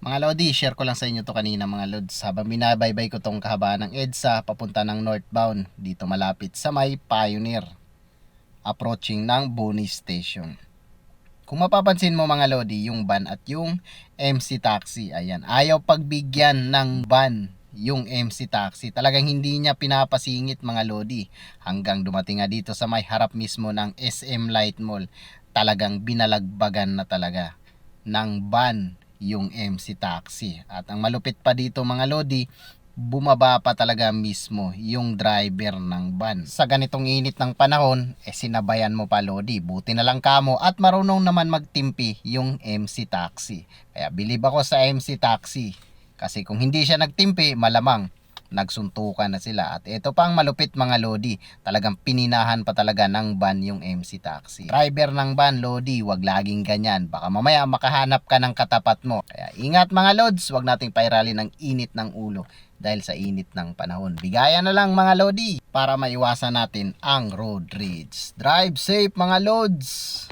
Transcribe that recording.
Mga Lodi, share ko lang sa inyo to kanina mga Lods. Habang binabaybay ko tong kahabaan ng EDSA papunta ng northbound dito malapit sa may Pioneer. Approaching ng Boni Station. Kung mapapansin mo mga Lodi, yung van at yung MC Taxi, ayan, ayaw pagbigyan ng van yung MC Taxi. Talagang hindi niya pinapasingit mga Lodi hanggang dumating nga dito sa may harap mismo ng SM Light Mall. Talagang binalagbagan na talaga ng van yung MC Taxi. At ang malupit pa dito mga Lodi, bumaba pa talaga mismo yung driver ng van. Sa ganitong init ng panahon, eh sinabayan mo pa Lodi. Buti na lang kamo at marunong naman magtimpi yung MC Taxi. Kaya bilib ako sa MC Taxi. Kasi kung hindi siya nagtimpi, malamang nagsuntukan na sila. At ito pang malupit mga Lodi, talagang pininahan pa talaga ng van yung MC Taxi. Driver ng van, Lodi, wag laging ganyan. Baka mamaya makahanap ka ng katapat mo. Kaya ingat mga Lods, wag nating pairalin ng init ng ulo dahil sa init ng panahon. Bigayan na lang mga Lodi para maiwasan natin ang road rage. Drive safe mga Lods!